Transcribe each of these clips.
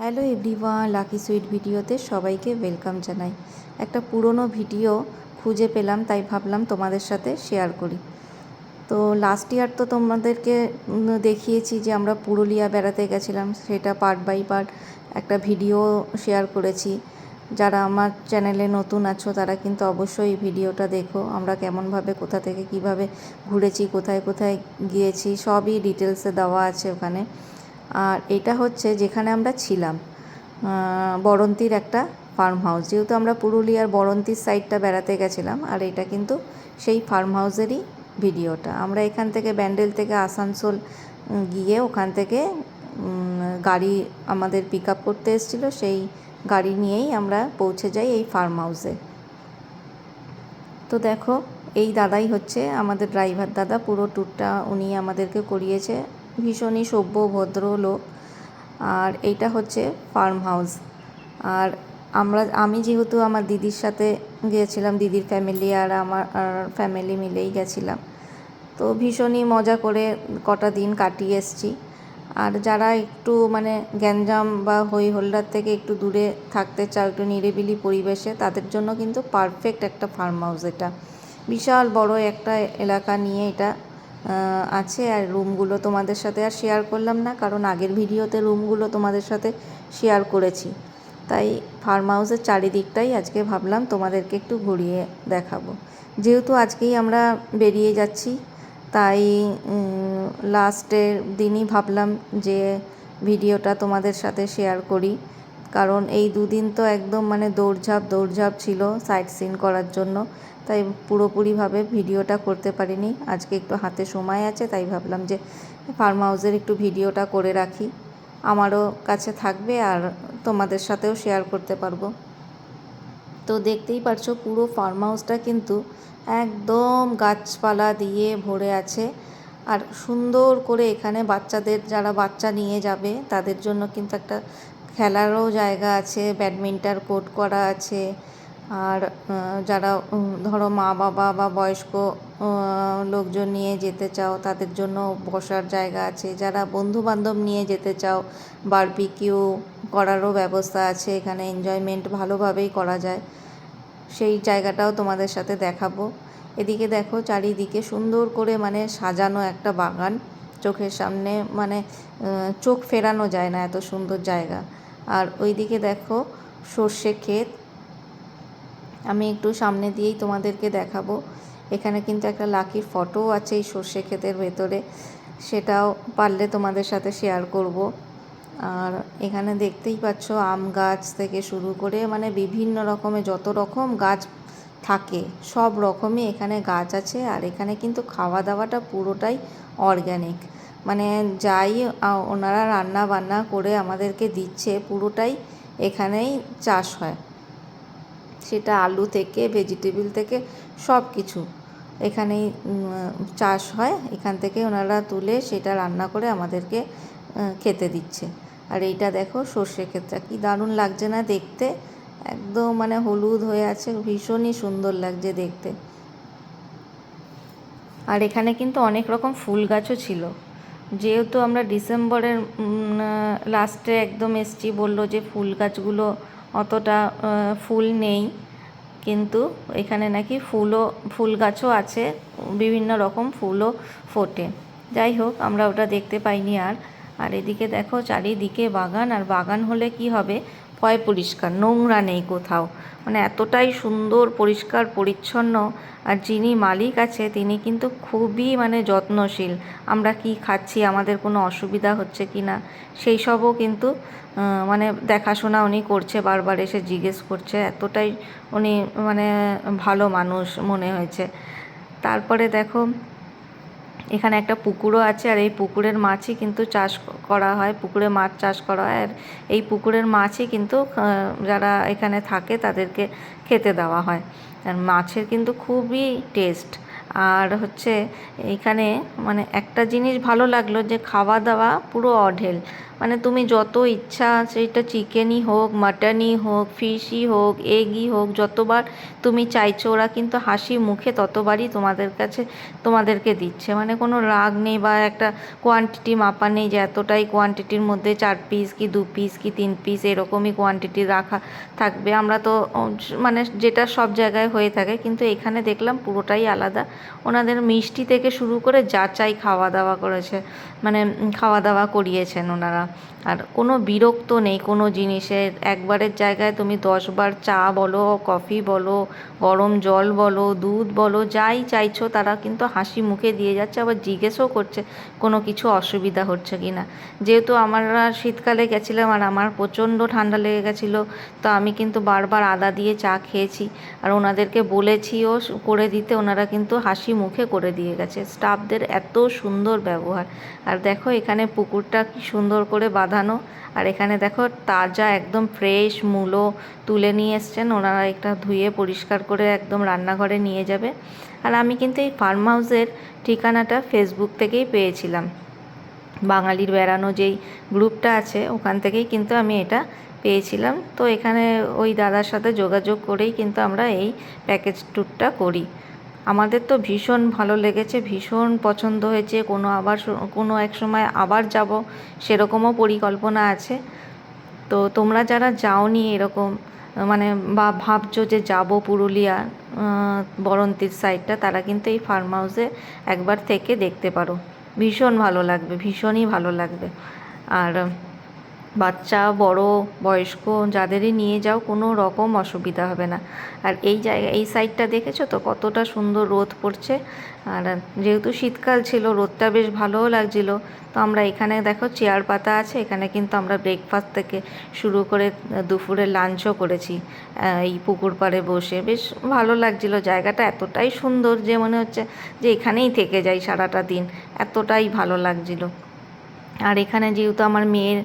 Hello everyone, lucky sweet ভিডিওতে সবাইকে welcome জানাই। একটা পুরনো ভিডিও খুঁজে পেলাম, তাই ভাবলাম তোমাদের সাথে শেয়ার করি। তো লাস্ট ইয়ার তো তোমাদেরকে দেখিয়েছি যে আমরা পুরুলিয়া বেড়াতে গেছিলাম, সেটা পার্ট বাই পার্ট একটা ভিডিও শেয়ার করেছি। যারা আমার চ্যানেলে নতুন আছো, তারা কিন্তু অবশ্যই এই ভিডিওটা দেখো, আমরা কেমনভাবে, কোথা থেকে কীভাবে ঘুরেছি, কোথায় কোথায় গিয়েছি, সবই ডিটেলসে দেওয়া আছে ওখানে। আর এটা হচ্ছে যেখানে আমরা ছিলাম বরন্তির একটা ফার্ম হাউস যেহেতু আমরা পুরুলিয়ার বরন্তির সাইডটা বেড়াতে গেছিলাম, আর এটা কিন্তু সেই ফার্ম হাউসেরই ভিডিওটা। আমরা এখান থেকে ব্যান্ডেল থেকে আসানসোল গিয়ে ওখান থেকে গাড়ি আমাদের পিক আপ করতে এসেছিল। সেই গাড়ি নিয়েই আমরা পৌঁছে যাই এই ফার্ম হাউসে তো দেখো, এই দাদাই হচ্ছে আমাদের ড্রাইভার দাদা। পুরো ট্যুরটা উনি আমাদেরকে করিয়েছে। ভীষণই সভ্য ভদ্র লোক আর এইটা হচ্ছে ফার্ম হাউস আর আমরা, আমি যেহেতু আমার দিদির সাথে গিয়েছিলাম, দিদির ফ্যামিলি আর আমার ফ্যামিলি মিলেই গেছিলাম। তো ভীষণই মজা করে কটা দিন কাটিয়ে এসেছি। আর যারা একটু মানে গ্যাঞ্জাম বা হই হোল্ডার থেকে একটু দূরে থাকতে চাও, একটু নিরিবিলি পরিবেশে, তাদের জন্য কিন্তু পারফেক্ট একটা ফার্ম হাউস এটা। বিশাল বড় একটা এলাকা নিয়ে এটা আছে আর রুমগুলো তোমাদের সাথে আর শেয়ার করলাম না, কারণ আগের ভিডিওতে রুমগুলো তোমাদের সাথে শেয়ার করেছি। তাই ফার্ম হাউসের চারিদিকটাই আজকে ভাবলাম তোমাদেরকে একটু ঘুরিয়ে দেখাবো। যেহেতু আজকেই আমরা বেরিয়ে যাচ্ছি, তাই লাস্টের দিনই ভাবলাম যে ভিডিওটা তোমাদের সাথে শেয়ার করি। কারণ এই দুদিন তো একদম মানে দৌড়ঝাঁপ দৌড়ঝাঁপ ছিল সাইট সিন করার জন্য। তাই পুরোপুরিভাবে ভিডিওটা করতে পারিনি। আজকে একটু হাতে সময় আছে, তাই ভাবলাম যে ফার্ম হাউসের একটু ভিডিওটা করে রাখি। আমারও কাছে থাকবে আর তোমাদের সাথেও শেয়ার করতে পারব। তো দেখতেই পারছ, পুরো ফার্ম হাউসটা কিন্তু একদম গাছপালা দিয়ে ভরে আছে। আর সুন্দর করে এখানে বাচ্চাদের, যারা বাচ্চা নিয়ে যাবে, তাদের জন্য কিন্তু একটা খেলারও জায়গা আছে ব্যাডমিন্টন কোর্ট করা আছে আর যারা ধরো মা বাবা বা বয়স্ক লোকজন নিয়ে যেতে চাও, তাদের জন্য বসার জায়গা আছে। যারা বন্ধু বান্ধব নিয়ে যেতে চাও বারবিকিউ করারও ব্যবস্থা আছে। এখানে এনজয়মেন্ট ভালোভাবেই করা যায়। সেই জায়গাটাও তোমাদের সাথে দেখাবো। এদিকে দেখো চারিদিকে সুন্দর করে মানে সাজানো একটা বাগান। চোখের সামনে মানে চোখ ফেরানো যায় না এত সুন্দর জায়গা। আর ওইদিকে দেখো সর্ষে ক্ষেত। আমি একটু সামনে দিয়েই তোমাদেরকে দেখাবো। এখানে কিন্তু একটা লাকির ফটোও আছে এই সর্ষে ক্ষেতের ভেতরে। সেটাও পারলে তোমাদের সাথে শেয়ার করব। আর এখানে দেখতেই পাচ্ছ আম গাছ থেকে শুরু করে মানে বিভিন্ন রকমের যত রকম গাছ থাকে, সব রকমই এখানে গাছ আছে। আর এখানে কিন্তু খাওয়া দাওয়াটা পুরোটাই অর্গ্যানিক মানে যাই ওনারা রান্না বান্না করে আমাদেরকে দিচ্ছে, পুরোটাই এখানেই চাষ হয়। সেটা আলু থেকে ভেজিটেবিল থেকে সব কিছু এখানেই চাষ হয়। এখান থেকে ওনারা তুলে সেটা রান্না করে আমাদেরকে খেতে দিচ্ছে। আর এইটা দেখো সর্ষে ক্ষেতটা, কি দারুণ লাগছে না দেখতে। একদম মানে হলুদ হয়ে আছে, ভীষণই সুন্দর লাগছে দেখতে। আর এখানে কিন্তু অনেক রকম ফুল গাছও ছিল। যেহেতু আমরা ডিসেম্বরের লাস্টে একদম এসছি, বলল যে ফুল গাছগুলো অতটা ফুল নেই। কিন্তু এখানে নাকি ফুলও, ফুল গাছও আছে, বিভিন্ন রকম ফুলও ফোটে। যাই হোক, আমরা ওটা দেখতে পাইনি আর। আর এদিকে দেখো, চারিদিকে বাগান, আর বাগান হলে কি হবে? পয় পরিষ্কার? নোংরা নেই কোথাও। মানে এতটাই সুন্দর, পরিষ্কার, পরিচ্ছন্ন। আর যিনি মালিক আছে, তিনি কিন্তু খুবই মানে যত্নশীল। আমরা কি খাচ্ছি, আমাদের কোনো অসুবিধা হচ্ছে কি না? সেই সবও কিন্তু মানে দেখাশোনা উনি করছে, বারবার এসে জিজ্ঞেস করছে। এতটাই উনি মানে ভালো মানুষ মনে হয়েছে। তারপরে দেখো এখানে একটা পুকুরও আছে আর এই পুকুরের মাছই কিন্তু চাষ করা হয়, পুকুরে মাছ চাষ করা হয়। আর এই পুকুরের মাছই কিন্তু যারা এখানে থাকে তাদেরকে খেতে দেওয়া হয়। আর মাছের কিন্তু খুবই টেস্ট আর হচ্ছে এখানে মানে একটা জিনিস ভালো লাগল যে খাওয়া দাওয়া পুরো অঢেল। মানে তুমি যত ইচ্ছা সেটা চিকেনই হোক, মাটনই হোক, ফিশই হোক, এগই হোক, যতবার তুমি চাইছো, ওরা কিন্তু হাসি মুখে ততবারই তোমাদের কাছে, তোমাদেরকে দিচ্ছে। মানে কোনো রাগ নেই বা একটা কোয়ান্টিটি মাপা নেই যে এতটাই কোয়ান্টিটির মধ্যে চার পিস কি দু পিস কি তিন পিস এরকমই কোয়ান্টিটি রাখা থাকবে। আমরা তো মানে যেটা সব জায়গায় হয়ে থাকে, কিন্তু এখানে দেখলাম পুরোটাই আলাদা। ওনাদের মিষ্টি থেকে শুরু করে যা চাই খাওয়া দাওয়া করেছে মানে খাওয়া দাওয়া করিয়েছেন ওনারা। আর কোনো বিরক্ত নেই, কোনো জিনিসের একবারের জায়গায় তুমি দশবার চা বলো, কফি বলো, গরম জল বলো, দুধ বলো, যাই চাইছো, তারা কিন্তু হাসি মুখে দিয়ে যাচ্ছে, আবার জিজ্ঞেসও করছে কোনো কিছু অসুবিধা হচ্ছে কি না। যেহেতু আমরা শীতকালে গেছিলাম আর আমার প্রচণ্ড ঠান্ডা লেগে গেছিল, তো আমি কিন্তু বারবার আদা দিয়ে চা খেয়েছি। আর ওনাদেরকে বলেছিও করে দিতে, ওনারা কিন্তু হাসি মুখে করে দিয়ে গেছে। স্টাফদের এত সুন্দর ব্যবহার। আর দেখো এখানে পুকুরটা কি সুন্দর করে বাঁধানো। আর এখানে দেখো তাজা একদম ফ্রেশ মূলো তুলে নিয়ে এসছেন। ওনারা একটা ধুয়ে পরিষ্কার করে একদম রান্নাঘরে নিয়ে যাবে। আর আমি কিন্তু এই ফার্ম হাউসের ঠিকানাটা ফেসবুক থেকেই পেয়েছিলাম। বাঙালির বেড়ানো যেই গ্রুপটা আছে, ওখান থেকেই কিন্তু আমি এটা পেয়েছিলাম। তো এখানে ওই দাদার সাথে যোগাযোগ করেই কিন্তু আমরা এই প্যাকেজ ট্যুরটা করি। আমাদের তো ভীষণ ভালো লেগেছে, ভীষণ পছন্দ হয়েছে, কোনো আবার কোনো এক সময় আবার যাব সেরকমও পরিকল্পনা আছে। তো তোমরা যারা যাওনি এরকম মানে বা ভাবছ যে যাব পুরুলিয়া বরন্তির সাইডটা তারা কিন্তু এই ফার্ম হাউসে একবার থেকে দেখতে পারো। ভীষণ ভালো লাগবে, ভীষণই ভালো লাগবে। আর বাচ্চা, বড়, বয়স্ক, যাদেরই নিয়ে যাও, কোনো রকম অসুবিধা হবে না। আর এই জায়গা, এই সাইডটা দেখেছ তো? কতটা সুন্দর রোদ পড়ছে। আর যেহেতু শীতকাল ছিল, রোদটা বেশ ভালোও লাগছিল। তো আমরা এখানে দেখো, চেয়ার পাতা আছে। এখানে কিন্তু আমরা ব্রেকফাস্ট থেকে শুরু করে দুপুরে লাঞ্চও করেছি। এই পুকুর পাড়ে বসে। বেশ ভালো লাগছিল। জায়গাটা এতটাই সুন্দর যে মনে হচ্ছে যে এখানেই থেকে যাই সারাটা দিন। এতটাই ভালো লাগছিল। আর এখানে যেহেতু আমার মেয়ের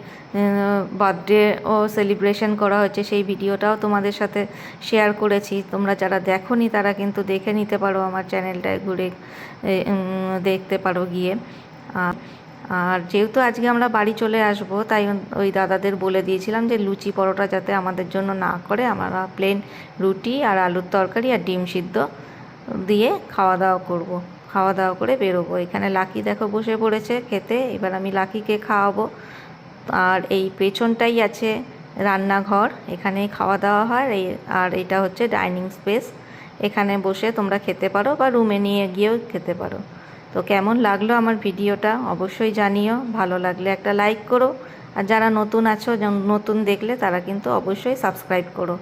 বার্থডে ও সেলিব্রেশন করা হচ্ছে সেই ভিডিওটাও তোমাদের সাথে শেয়ার করেছি তোমরা যারা দেখোনি, তারা কিন্তু দেখে নিতে পারো আমার চ্যানেলটায় ঘুরে দেখতে পারো গিয়ে আর যেহেতু আজকে আমরা বাড়ি চলে আসব, তাই ওই দাদাদের বলে দিয়েছিলাম যে লুচি পরোটা যাতে আমাদের জন্য না করে, আমরা প্লেন রুটি আর আলুর তরকারি আর ডিম সিদ্ধ দিয়ে খাওয়া দাওয়া করব। খাওয়া দাওয়া করে বেরোবো। এখানে লাকি দেখো বসে পড়েছে খেতে। এবার আমি লাকিকে খাওয়াবো। আর এই পেছনটাই আছে রান্নাঘর। এখানে খাওয়া দাওয়া হয়। এই আর এটা হচ্ছে ডাইনিং স্পেস। এখানে বসে তোমরা খেতে পারো বা রুমে নিয়ে গিয়েও খেতে পারো। তো কেমন লাগল আমার ভিডিওটা অবশ্যই জানিও। ভালো লাগলে একটা লাইক করো। আর যারা নতুন আছো, নতুন দেখলে তারা কিন্তু অবশ্যই সাবস্ক্রাইব করো।